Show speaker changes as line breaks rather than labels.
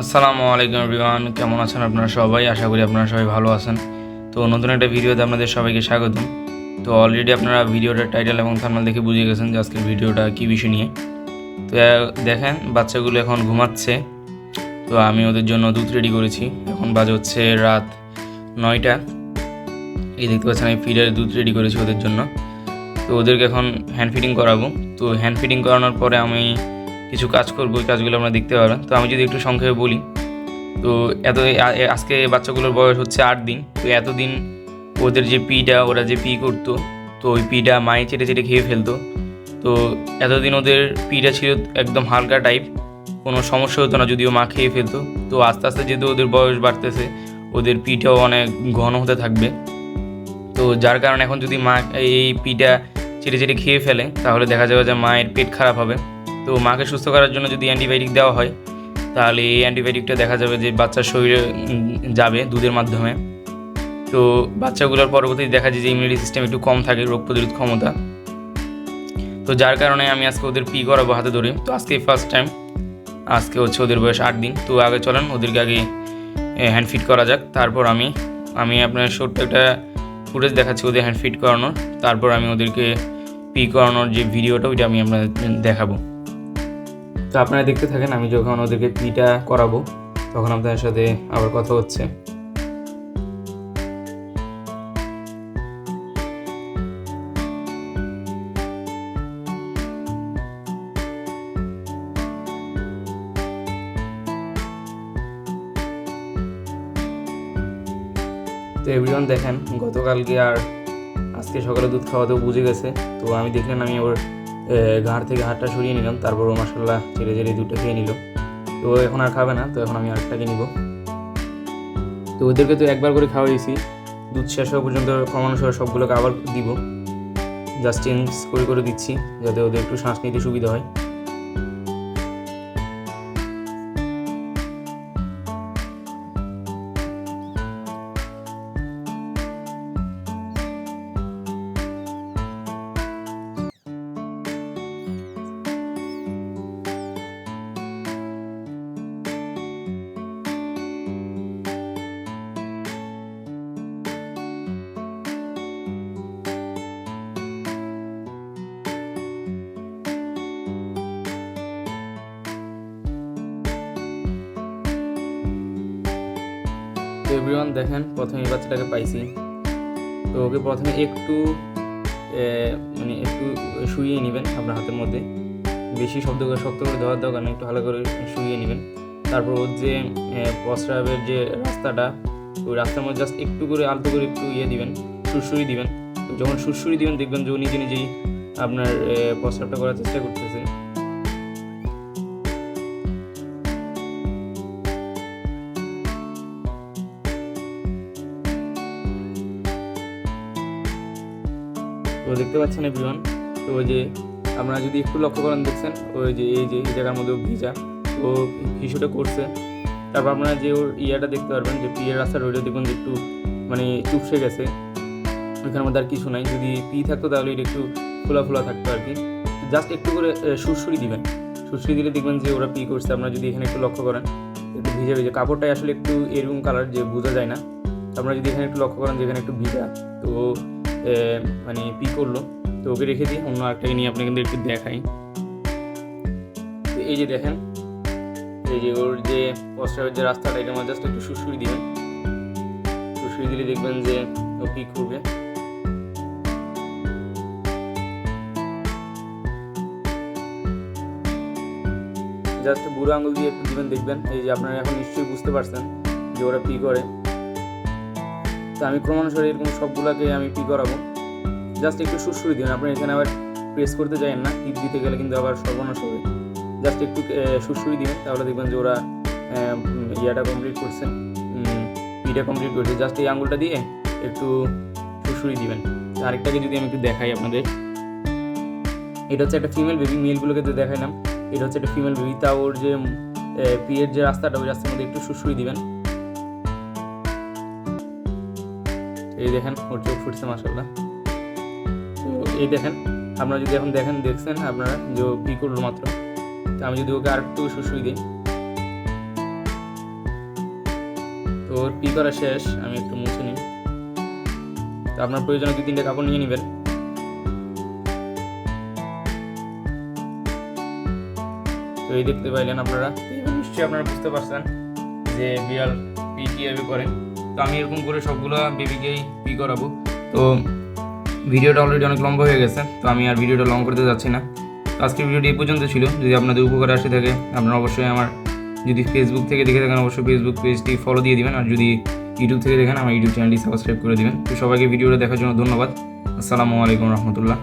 আসসালামু আলাইকুম এভরিওয়ান, কেমন আছেন আপনারা সবাই? আশা করি আপনারা সবাই ভালো আছেন। তো নতুন একটা ভিডিওতে আপনাদের সবাইকে স্বাগত তো অলরেডি আপনারা ভিডিওটার টাইটেল এবং থার্মাল দেখে বুঝে গেছেন যে আজকের ভিডিওটা কী বিষয় নিয়ে। তো দেখেন, বাচ্চাগুলো এখন ঘুমাচ্ছে। তো আমি ওদের জন্য দুধ রেডি করেছি। এখন বাজে হচ্ছে রাত নয়টা। এই দেখতে পাচ্ছেন, আমি ফিডের দুধ রেডি করেছি ওদের জন্য। তো ওদেরকে এখন হ্যান্ড ফিডিং করাবো। তো হ্যান্ড ফিডিং করানোর পরে আমি কিছু কাজ করব ওই কাজগুলো আমরা দেখতে পারবেন তো আমি যদি একটু সংক্ষেপে বলি, তো এত আজকে বাচ্চাগুলোর বয়স হচ্ছে আট দিন, তো এতদিন ওদের যে পিটা, ওরা যে পি করতো, তো ওই পিটা মায়ে চেটে চেটে খেয়ে ফেলতো। তো এতদিন ওদের পিটা ছিল একদম হালকা টাইপ কোনো সমস্যা হতো না, যদিও মা খেয়ে ফেলতো। তো আস্তে আস্তে যেহেতু ওদের বয়স বাড়তেছে, ওদের পিঠাও অনেক ঘন হতে থাকবে। তো যার কারণে এখন যদি মা এই পিটা চেটে চেটে খেয়ে ফেলে, তাহলে দেখা যাবে যে মায়ের পেট খারাপ হবে। তো মাকে সুস্থ করার জন্য যদি অ্যান্টিবায়োটিক দেওয়া হয়, তাহলে এই অ্যান্টিবায়োটিকটা দেখা যাবে যে বাচ্চার শরীরে যাবে দুধের মাধ্যমে। তো বাচ্চাগুলোর পরবর্তীতে দেখা যায় যে ইমিউনিটি সিস্টেম একটু কম থাকে, রোগ প্রতিরোধ ক্ষমতা। তো যার কারণে আমি আজকে ওদের পি করাবো হাতে ধরে। তো আজকে ফার্স্ট টাইম আজকে হচ্ছে ওদের বয়স আট দিন। তো আগে চলেন, ওদেরকে আগে হ্যান্ড ফিট করা যাক। তারপর আমি আমি আপনার ছোট্ট একটা ফুটেজ দেখাচ্ছি ওদের হ্যান্ড ফিট করানোর। তারপর আমি ওদেরকে পি করানোর যে ভিডিওটা ওইটা আমি আপনাদের দেখাবো। তো আপনারা দেখতে থাকেন, আমি যখন ওদেরকে পিটা করাবো, তখন আপনাদের সাথে আবার কথা হচ্ছে। তো এভরিওয়ান দেখেন, গতকালকে আর আজকে সকালে দুধ খাওয়াতেও বুঝে গেছে। তো আমি দেখলেন আমি ওর ঘাড় থেকে হাতটা সরিয়ে নিলাম, তারপর ও মাসাল্লাহ ছেড়ে ছেড়ে দুটো খেয়ে নিল। তো এখন আর খাবে না, তো এখন আমি আরেকটাকে নিব। তো ওদেরকে তো একবার করে খাওয়াইছি দুধ শেষ হওয়া পর্যন্ত কমানো সহ সবগুলোকে আবার দিব। জাস্ট চেঞ্জ করে করে দিচ্ছি, যাতে ওদের একটু শ্বাস নিতে সুবিধা হয়। এভরিওয়ান দেখেন, প্রথমে এই বাচ্চাটাকে পাইছি। তো ওকে প্রথমে একটু মানে একটু শুইয়ে নেবেন আপনার হাতের মধ্যে। বেশি শব্দ করে, শক্ত করে দেওয়ার দরকার নেই, একটু হালকা করে শুইয়ে নেবেন। তারপর ওর যে প্রস্রাবের যে রাস্তাটা, ওই রাস্তার মধ্যে জাস্ট একটু করে, আলতো করে একটু ইয়ে দিবেন সুরসুরি দিবেন। যখন সুরসুরি দিবেন, দেখবেন যে নিজে নিজেই আপনার প্রস্রাবটা করার চেষ্টা করতেছে। দেখতে পাচ্ছেন এভরিওয়ান তো ওই যে আপনারা যদি একটু লক্ষ্য করেন দেখছেন, ওই যে এই যে এই জায়গার মধ্যে ভিজা ও হিসুটা করছে। তারপর আপনারা যে ওর ইয়াটা দেখতে পারবেন, যে পিয়ের রাস্তা রইলে দেখবেন যে একটু মানে চুপসে গেছে। ওইখানের মধ্যে আর কিছু নাই। যদি পি থাকতো তাহলে এটা একটু ফোলা ফোলা থাকতো আর কি। জাস্ট একটু করে সুরসুরি দিবেন। সুরসুরি দিলে দেখবেন যে ওরা পি করছে। আপনারা যদি এখানে একটু লক্ষ্য করেন একটু ভিজে ভিজে কাপড়টাই আসলে একটু এরকম কালার যে বোঝা যায় না। আপনারা যদি এখানে একটু লক্ষ্য করেন যে এখানে একটু ভিজা তো মানে পি করল? তো ওকে রেখে দিই অন্য একটাকে নিয়ে আপনাকে একটু দেখাই। তো এই যে দেখেন, এই যে ওর যে প্রস্রাবের যে রাস্তাটা, এটা মধ্যে জাস্ট একটু সুসুরি দিবেন। সুসুরি দিলে দেখবেন যে ও পি করবে। জাস্ট বুড়ো আঙুল দিয়ে একটু দিবেন, দেখবেন। এই যে আপনারা এখন নিশ্চয়ই বুঝতে পারছেন যে ওরা পি করে। তো আমি ক্রমানুসারে এরকম সবগুলোকে আমি পি করাবো? জাস্ট একটু সুরসুরি দিন আপনি এখানে আবার প্রেস করতে যাবেন না। টিপ দিতে গেলে কিন্তু আবার সর্বনাশ হবে। জাস্ট একটু সুরসুরি দিবেন। তাহলে দেখবেন যে ওরা ইয়াটা কমপ্লিট করছে। পিটা কমপ্লিট করছে। জাস্ট এই আঙুলটা দিয়ে একটু সুরসুরি দিবেন। আরেকটাকে যদি আমি একটু দেখাই আপনাদের। এটা হচ্ছে একটা ফিমেল বেবি মেলগুলোকে তো দেখাইলাম। এটা হচ্ছে একটা ফিমেল বেবি তা ওর যে পিয়ের যে রাস্তাটা, ওই রাস্তার মধ্যে একটু সুরসুরি দিবেন। এই দেখেন, ওর চোখ ফুটছে মাসাল্লাহ তো এই দেখেন, আপনারা যদি এখন দেখেন, দেখছেন আপনারা যে কী করল মাত্র। তো আমি যদি ওকে আর একটু সুসুই দিই। তো ওর পি করা শেষ, আমি একটু মুছে নিই। তো আপনার প্রয়োজনে দু তিনটে কাপড় নিয়ে নেবেন। তো এই দেখতে পাইলেন আপনারা। নিশ্চয়ই আপনারা বুঝতে পারছেন যে বিড়াল পি কীভাবে করেন তো আমি এরকম করে সবগুলো বেবিকেই পি করাবো। তো ভিডিওটা অলরেডি অনেক লম্বা হয়ে গেছে, তো আমি আর ভিডিওটা লং করতে যাচ্ছি না। আজকের ভিডিওটি এই পর্যন্ত ছিল। যদি আপনাদের উপকার আসে থাকে, আপনারা অবশ্যই আমার, যদি ফেসবুক থেকে দেখে থাকেন, অবশ্যই ফেসবুক পেজটি ফলো দিয়ে দিবেন। আর যদি ইউটিউব থেকে দেখেন, আমার ইউটিউব চ্যানেলটি সাবস্ক্রাইব করে দিবেন। তো সবাইকে ভিডিওটা দেখার জন্য ধন্যবাদ। আসসালামু আলাইকুম রহমতুল্লাহ।